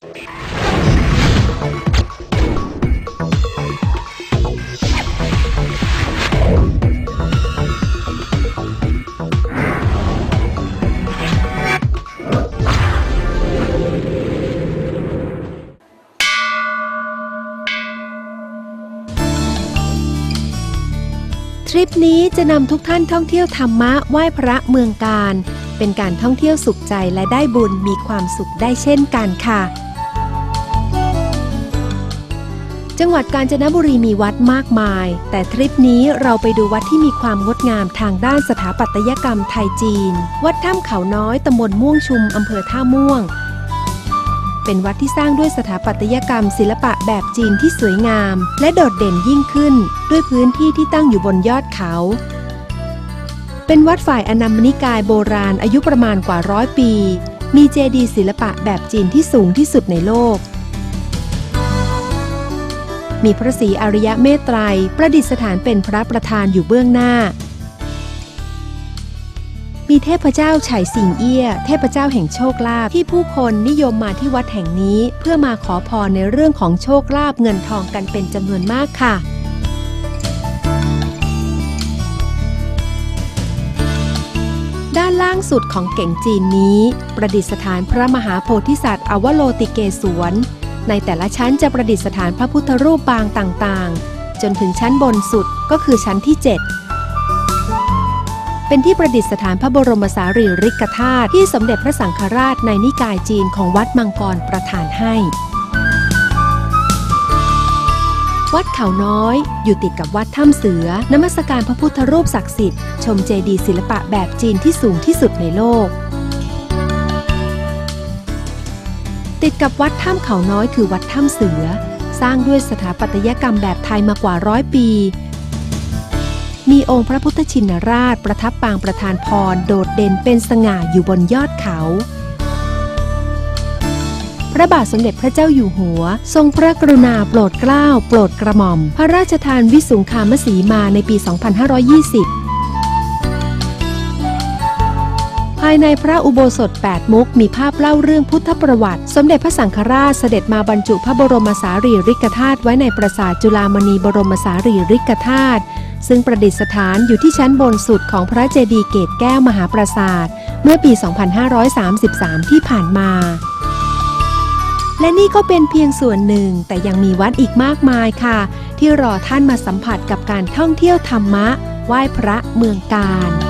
ทริปนี้จะนำทุกท่านท่องเที่ยวธรรมะไหว้พระเมืองการ เป็นการท่องเที่ยวสุขใจและได้บุญมีความสุขได้เช่นกันค่ะ จังหวัดกาญจนบุรีมีวัดมากมาย แต่ทริปนี้เราไปดูวัดที่มีความงดงามทางด้านสถาปัตยกรรมไทยจีน วัดถ้ำเขาน้อยตำบลม่วงชุมอำเภอท่าม่วง เป็นวัดที่สร้างด้วยสถาปัตยกรรม ศิลปะแบบจีนที่สวยงาม และโดดเด่นยิ่งขึ้น ด้วยพื้นที่ที่ตั้งอยู่บนยอดเขา เป็นวัดฝ่ายอนัมมนิกายโบราณอายุประมาณกว่าร้อยปี มีเจดีย์ศิลปะแบบจีนที่สูงที่สุดในโลก มีพระศรีอริยะเมตไตรยประดิษฐานเป็นพระประธานอยู่เบื้องหน้า มีเทพเจ้าไฉสิงเอี้ย เทพเจ้าแห่งโชคลาภที่ผู้คนนิยมมาที่วัดแห่งนี้ เพื่อมาขอพรในเรื่องของโชคลาภเงินทองกันเป็นจำนวนมากค่ะด้านล่างสุดของเก่งจีนนี้ ประดิษฐานพระมหาโพธิสัตว์อวโลติเกศวร ในแต่ละชั้นจะประดิษฐานพระพุทธรูปปางต่างๆ จนถึงชั้นบนสุดก็คือชั้นที่ 7 เป็นที่ประดิษฐานพระบรมสารีริกธาตุที่สมเด็จพระสังฆราชในนิกายจีนของวัดมังกรประทานให้ วัดเขาน้อย อยู่ติดกับวัดถ้ำเสือนมัสการพระพุทธรูปศักดิ์สิทธิ์ ชมเจดีย์ศิลปะแบบจีนที่สูงที่สุดในโลก ดกับวัดถ้ำเขาน้อยคือวัดถ้ำเสือ สร้างด้วยสถาปัตยกรรมแบบไทยมากว่าร้อยปี มีองค์พระพุทธชินราชประทับปางประธานพรโดดเด่นเป็นสง่าอยู่บนยอดเขา พระบาทสมเด็จพระเจ้าอยู่หัว ทรงพระกรุณาโปรดเกล้า โปรดกระหม่อม พระราชทานวิสุงคามสีมาในปี 2520ายในพระอุโบสถ 8 มุกมีภาพเล่าเรื่องพุทธประวัติ สมเด็จพระสังฆราชเสด็จมาบรรจุพระบรมสารีริกธาตุไว้ในปราสาทจุฬามณีบรมสารีริกธาตุซึ่งประดิษฐานอยู่ที่ชั้นบนสุดของพระเจดีย์เกตแก้วมหาปราสาท เมื่อปี 2533 ที่ผ่านมา และนี่ก็เป็นเพียงส่วนหนึ่ง แต่ยังมีวัดอีกมากมายค่ะ ที่รอท่านมาสัมผัสกับการท่องเที่ยวธรรมะ ไหว้พระเมืองการ